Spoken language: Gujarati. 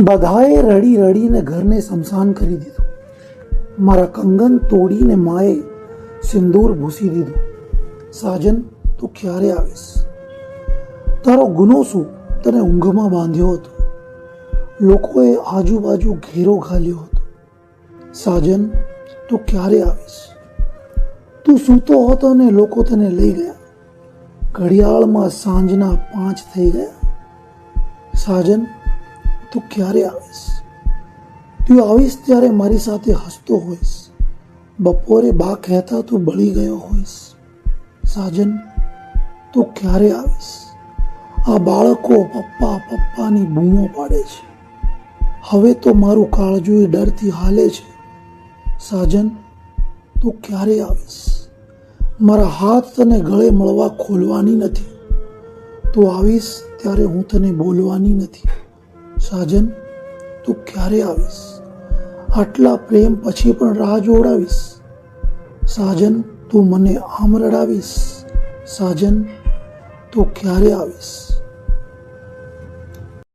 બધાએ રડી રડીને ઘરને શમશાન કરી દીધું. મારા કંગન તોડીને માએ સિંદૂર ભૂસી દીધું. સાજન, તું ક્યારે આવીશ? તારો ગુનો શું? તને ઊંઘમાં બાંધ્યો હતો. લોકોએ આજુબાજુ ઘેરો ઘાલ્યો હતો. સાજન, તું ક્યારે આવીશ? તું સૂતો હતો ને લોકો તને લઈ ગયા. ઘડિયાળમાં સાંજના પાંચ થઈ ગયા. સાજન તું ક્યારે આવીશ? તું આવીશ ત્યારે મારી સાથે હસતો હોઈશ. બપોરે બા કહેતા તું બળી ગયો હોઈશ. સાજન, તું ક્યારે આવીશ? આ બાળકો પપ્પા પપ્પાની બૂમો પાડે છે. હવે તો મારું કાળજું એ ડરથી હાલે છે. સાજન, તું ક્યારે આવીશ? મારા હાથ તને ગળે મળવા ખોલવાની નથી. તું આવીશ ત્યારે હું તને બોલવાની નથી. સાજન, તું ક્યારે આવીશ? આટલા પ્રેમ પછી પણ રાહ જોડાવીશ? સાજન, તું મને આમ રડાવીશ? સાજન, તું ક્યારે આવીશ?